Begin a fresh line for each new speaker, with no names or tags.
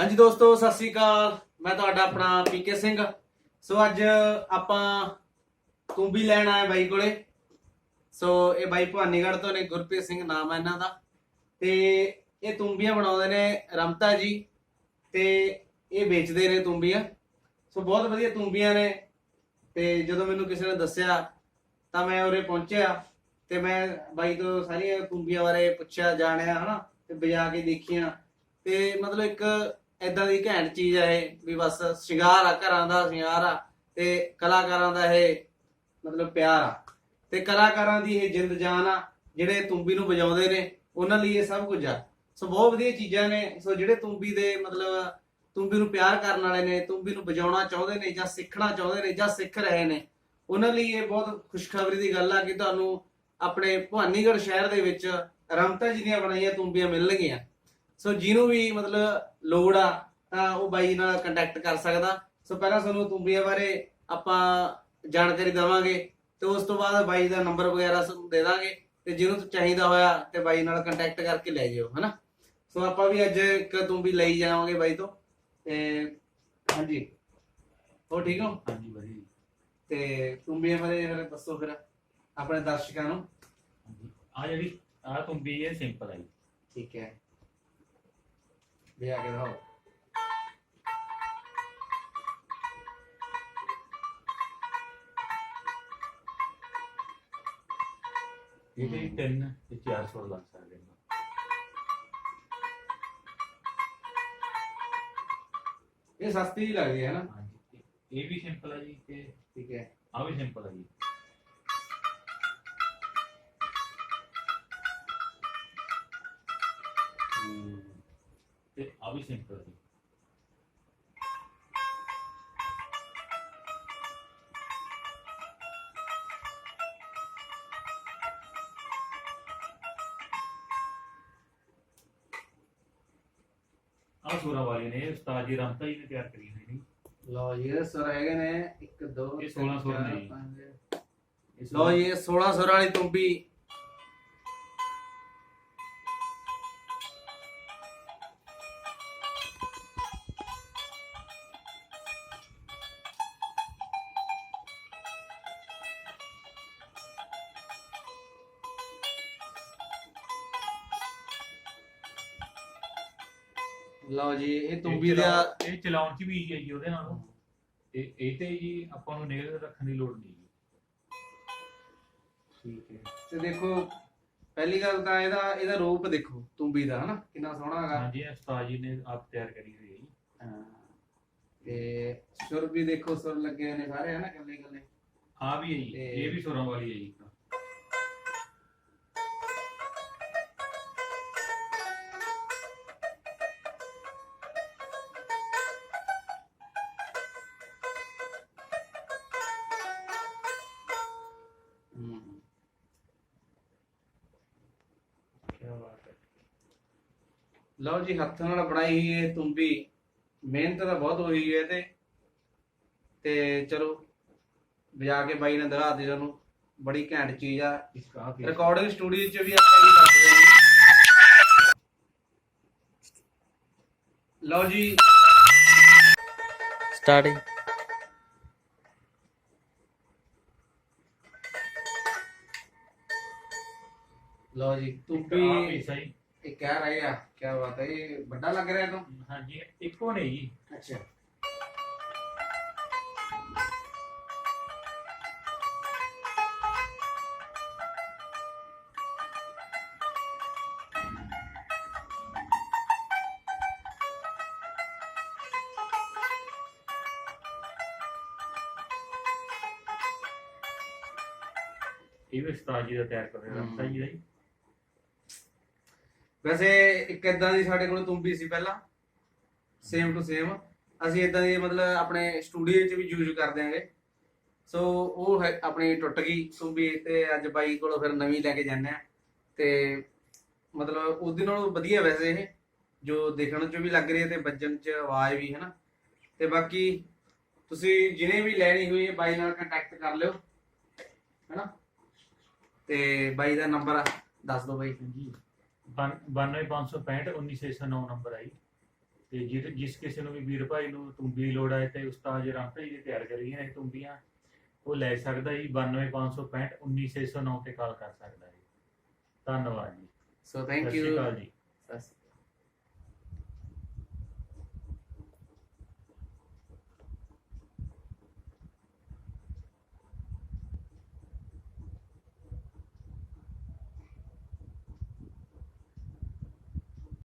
ਹਾਂਜੀ ਦੋਸਤੋ, ਸਤਿ ਸ੍ਰੀ ਅਕਾਲ। ਮੈਂ ਤੁਹਾਡਾ ਆਪਣਾ ਪੀਕੇ ਸਿੰਘ। ਸੋ ਅੱਜ ਆਪਾਂ ਤੁੰਬੀ ਲੈਣ ਆਏ ਬਾਈ ਕੋਲੇ। ਸੋ ਇਹ ਬਾਈ ਭਵਾਨੀਗੜ੍ਹ ਤੋਂ ਨੇ, ਗੁਰਪ੍ਰੀਤ ਸਿੰਘ ਨਾਮ ਹੈ ਇਹਨਾਂ ਦਾ। ਤੇ ਇਹ ਤੁੰਬੀਆਂ ਬਣਾਉਂਦੇ ਨੇ ਰਮਤਾ ਜੀ ਤੇ ਇਹ ਵੇਚਦੇ ਨੇ ਤੁੰਬੀਆਂ। ਸੋ ਬਹੁਤ ਵਧੀਆ ਤੁੰਬੀਆਂ ਨੇ। ਤੇ ਜਦੋਂ ਮੈਨੂੰ ਕਿਸੇ ਨੇ ਦੱਸਿਆ, ਤਾਂ ਮੈਂ ਉਰੇ ਪਹੁੰਚਿਆ ਤੇ ਮੈਂ ਬਾਈ ਤੋਂ ਸਾਰੀਆਂ ਤੁੰਬੀਆਂ ਬਾਰੇ ਪੁੱਛਿਆ, ਜਾਣਿਆ, ਹਨਾ। ਤੇ ਵਜਾ ਕੇ ਦੇਖੀਆਂ। ਤੇ ਮਤਲਬ ਇੱਕ ਐਦਾਂ ਦੀ ਘੈਂਟ ਚੀਜ਼ ਆ ਇਹ, ਵੀ ਬਸ ਸ਼ਿੰਗਾਰ ਆ, ਘਰਾਂ ਦਾ ਸ਼ਿੰਗਾਰ ਆ, ਤੇ ਕਲਾਕਾਰਾਂ ਦਾ ਇਹ ਮਤਲਬ ਪਿਆਰ ਆ। ਤੇ ਕਲਾਕਾਰਾਂ ਦੀ ਇਹ ਜਿੰਦ ਜਾਨ ਆ, ਜਿਹੜੇ ਤੁੰਬੀ ਨੂੰ ਵਜਾਉਂਦੇ ਨੇ, ਉਹਨਾਂ ਲਈ ਇਹ ਸਭ ਕੁਝ ਆ। ਸੋ ਬਹੁਤ ਵਧੀਆ ਚੀਜ਼ਾਂ ਨੇ। ਸੋ ਜਿਹੜੇ ਤੁੰਬੀ ਦੇ ਮਤਲਬ ਤੁੰਬੀ ਨੂੰ ਪਿਆਰ ਕਰਨ ਵਾਲੇ ਨੇ, ਤੁੰਬੀ ਨੂੰ ਵਜਾਉਣਾ ਚਾਹੁੰਦੇ ਨੇ ਜਾਂ ਸਿੱਖਣਾ ਚਾਹੁੰਦੇ ਨੇ ਜਾਂ ਸਿੱਖ ਰਹੇ ਨੇ, ਉਹਨਾਂ ਲਈ ਇਹ ਬਹੁਤ ਖੁਸ਼ਖਬਰੀ ਦੀ ਗੱਲ ਆ ਕਿ ਤੁਹਾਨੂੰ ਆਪਣੇ ਭਵਾਨੀਗੜ੍ਹ ਸ਼ਹਿਰ ਦੇ ਵਿੱਚ ਰਮਤਾ ਜੀ ਦੀਆਂ ਬਣਾਈਆਂ ਤੁੰਬੀਆਂ ਮਿਲਣਗੀਆਂ। ਸੋ ਜਿਹਨੂੰ ਵੀ ਮਤਲਬ ਲੋੜ ਆ ਤਾਂ ਉਹ ਬਾਈ ਨਾਲ ਕੰਟੈਕਟ ਕਰ ਸਕਦਾ। ਸੋ ਪਹਿਲਾਂ ਤੁਹਾਨੂੰ ਤੁੰਬੀਆਂ ਬਾਰੇ ਆਪਾਂ ਜਾਣਕਾਰੀ ਦੇਵਾਂਗੇ ਤੇ ਉਸ ਤੋਂ ਬਾਅਦ ਬਾਈ ਦਾ ਨੰਬਰ ਵਗੈਰਾ ਤੁਹਾਨੂੰ ਦੇ ਦਾਂਗੇ ਤੇ ਜਿਹਨੂੰ ਚਾਹੀਦਾ ਹੋਇਆ ਤੇ ਬਾਈ ਨਾਲ ਕੰਟੈਕਟ ਕਰਕੇ ਲੈ ਜਿਓ ਹਨਾ? ਸੋ ਆਪਾਂ ਵੀ ਅੱਜ ਇੱਕ ਤੁੰਬੀ ਲਈ ਜਾਵਾਂਗੇ ਬਾਈ ਤੋਂ। ਤੇ ਹਾਂਜੀ ਹੋ ਠੀਕ ਹੋ?
ਹਾਂਜੀ ਵਧੀਆ।
ਤੇ ਤੁੰਬੀਆਂ ਬਾਰੇ ਫਿਰ ਦੱਸੋ ਫਿਰ ਆਪਣੇ ਦਰਸ਼ਕਾਂ ਨੂੰ।
ਆ ਜਿਹੜੀ ਆ ਤੁੰਬੀ ਇਹ ਸਿੰਪਲ ਹੈ।
ਠੀਕ ਹੈ। ਆ ਕੇ ਦਿਖਾਓ
ਇਹਦੇ
ਹਮ।
ਤਿੰਨ ਤੇ 400 ਲੱਗ ਸਕਦੇ ਨੇ
ਇਹ ਸਸਤੀ ਹੀ ਲੱਗਦੀ ਹੈ ਨਾ।
ਹਾਂਜੀ। ਇਹ ਵੀ ਸਿੰਪਲ ਹੈ ਜੀ ਤੇ
ਠੀਕ ਹੈ।
ਆ ਵੀ ਸਿੰਪਲ ਹੈ ਜੀ। ਤੇ ਆ ਵੀ ਸਿੰਪਲ ਜੀ ਆ ਸੂਰਾ ਵਾਲੀ ਨੇ ਉਸਤਾਦ ਜੀ ਰਮਤਾ ਜੀ ਨੇ ਤਿਆਰ ਕਰੀ ਹੋਈ ਨੇ।
ਲਓ ਜੀ ਇਹ ਸਰ ਹੈਗੇ ਨੇ। 1 2
ਇਹ 1600 ਨੇ ਜੀ। ਇਹ
ਲਓ ਜੀ ਇਹ 16 ਸੁਰ ਵਾਲੀ ਤੁੰਬੀ ਲਓ ਜੀ ਇਹ ਤੁੰਬੀ ਦਾ
ਇਹ ਚਲਾਉਣ ਚ ਵੀ ਈਜ਼ੀ ਹੈ ਜੀ ਉਹਦੇ ਨਾਲ। ਇਹ ਇਹ ਤੇ ਜੀ ਆਪਾਂ ਨੂੰ ਨੇਲ ਰੱਖਣ ਦੀ ਲੋੜ ਨਹੀਂ ਜੀ।
ਠੀਕ ਹੈ। ਤੇ ਦੇਖੋ ਪਹਿਲੀ ਗੱਲ ਤਾਂ ਇਹਦਾ ਇਹਦਾ ਰੂਪ ਦੇਖੋ ਤੁੰਬੀ ਦਾ ਹਨਾ? ਕਿੰਨਾ ਸੋਹਣਾ ਹੈਗਾ।
ਹਾਂਜੀ ਇਹ ਉਸਤਾਦ ਜੀ ਨੇ ਆਪ ਤਿਆਰ ਕਰੀ ਹੋਈ ਹੈ ਜੀ।
ਹਾਂ। ਤੇ ਸੁਰ ਵੀ ਦੇਖੋ ਸੁਰ ਲੱਗੇ ਨੇ ਸਾਰੇ ਹਨਾ? ਕੱਲੇ ਕੱਲੇ
ਆ ਵੀ ਹੈ ਜੀ
ਤੇ-
ਇਹ ਵੀ ਸੁਰਾਂ ਵਾਲੀ ਹੈ ਜੀ।
ਲਓ ਜੀ ਹੱਥ ਨਾਲ ਬਣਾਈ ਹੋਈ ਇਹ ਤੁੰਬੀ। ਮਿਹਨਤ ਤਾਂ ਬਹੁਤ ਹੋਈ ਹੈ ਤੇ ਤੇ ਚਲੋ ਵਜਾ ਕੇ ਬਾਈ ਨੇ ਦਿਖਾ ਦਿੱਤੀ ਤੁਹਾਨੂੰ ਬੜੀ ਘੈਂਟ ਚੀਜ਼ ਆ। ਰਿਕਾਰਡਿੰਗ ਸਟੂਡੀਓ 'ਚ ਵੀ ਆਪਾਂ ਇਹ ਕਰਦੇ ਹਾਂ ਲਓ ਜੀ।
Starting
ਲਓ ਜੀ ਤੁੰਬੀ।
ਵੀ ਸਹੀ
ਇਹ ਕਹਿ ਰਹੇ ਆ ਕੀ ਬਾਤ ਹੈ ਇਹ ਵੱਡਾ ਲੱਗ ਰਿਹਾ ਤਾਂ?
ਹਾਂਜੀ ਇੱਕੋ ਨੇ ਜੀ।
ਅੱਛਾ।
ਇਹ ਵੀ ਉਸਤਾਦ ਜੀ ਦਾ ਤਿਆਰ ਕਰ ਰਿਹਾ ਰਮਤਾ ਜੀ ਦਾ ਜੀ।
ਵੈਸੇ ਇੱਕ ਇਦਾਂ ਦੀ ਸਾਡੇ ਕੋਲ ਤੁੰਬੀ ਸੀ ਪਹਿਲਾਂ ਸੇਮ ਟੂ ਸੇਮ ਅਸੀਂ ਇਦਾਂ ਦੀ ਮਤਲਬ ਆਪਣੇ ਸਟੂਡੀਓ 'ਚ ਵੀ ਯੂਜ਼ ਕਰ ਦਿਆਂਗੇ ਸੋ ਉਹ ਹੈ- ਆਪਣੀ ਟੁੱਟ ਗਈ ਤੁੰਬੀ ਤੇ ਅੱਜ ਬਾਈ ਕੋਲੋਂ ਫਿਰ ਨਵੀਂ ਲੈ ਕੇ ਜਾਂਦੇ ਆ। ਤੇ ਮਤਲਬ ਉਹਦੇ ਨਾਲੋਂ ਵਧੀਆ ਵੈਸੇ ਇਹ, ਜੋ ਦੇਖਣ 'ਚ ਵੀ ਲੱਗ ਰਹੀ ਹੈ ਤੇ ਵੱਜਣ 'ਚ ਆਵਾਜ਼ ਵੀ ਹੈ ਨਾ ਤੇ ਬਾਕੀ ਤੁਸੀਂ ਜਿਹਨੇ ਵੀ ਲੈਣੀ ਹੋਈ ਹੈ, ਬਾਈ ਨਾਲ ਕੰਟੈਕਟ ਕਰ ਲਿਓ ਹੈ ਨਾ ਤੇ ਬਾਈ ਦਾ ਨੰਬਰ ਦੱਸ ਦਿਓ ਬਾਈ।
ਜੀ 92565 19609 ਨੰਬਰ ਆਈ। ਤੇ ਜਿ- ਜਿਸ ਕਿਸੇ ਨੂੰ ਵੀ ਵੀਰ ਭਾਈ ਨੂੰ ਤੁੰਬੀ ਦੀ ਲੋੜ ਹੈ ਤੇ ਉਸਤਾਦ ਜੀ ਰਾਮਪ੍ਰੀਤ ਜੀ ਤਿਆਰ ਕਰੀਆਂ ਨੇ ਤੁੰਬੀਆਂ ਉਹ ਲੈ ਸਕਦਾ ਜੀ 92565 19609 ਤੇ ਕਾਲ ਕਰ ਸਕਦਾ ਜੀ। ਧੰਨਵਾਦ ਜੀ।
ਸੋ
ਸਤਿ
ਥੈਂਕ
ਸ਼੍ਰੀ
ਯੂ
ਅਕਾਲ ਜੀ।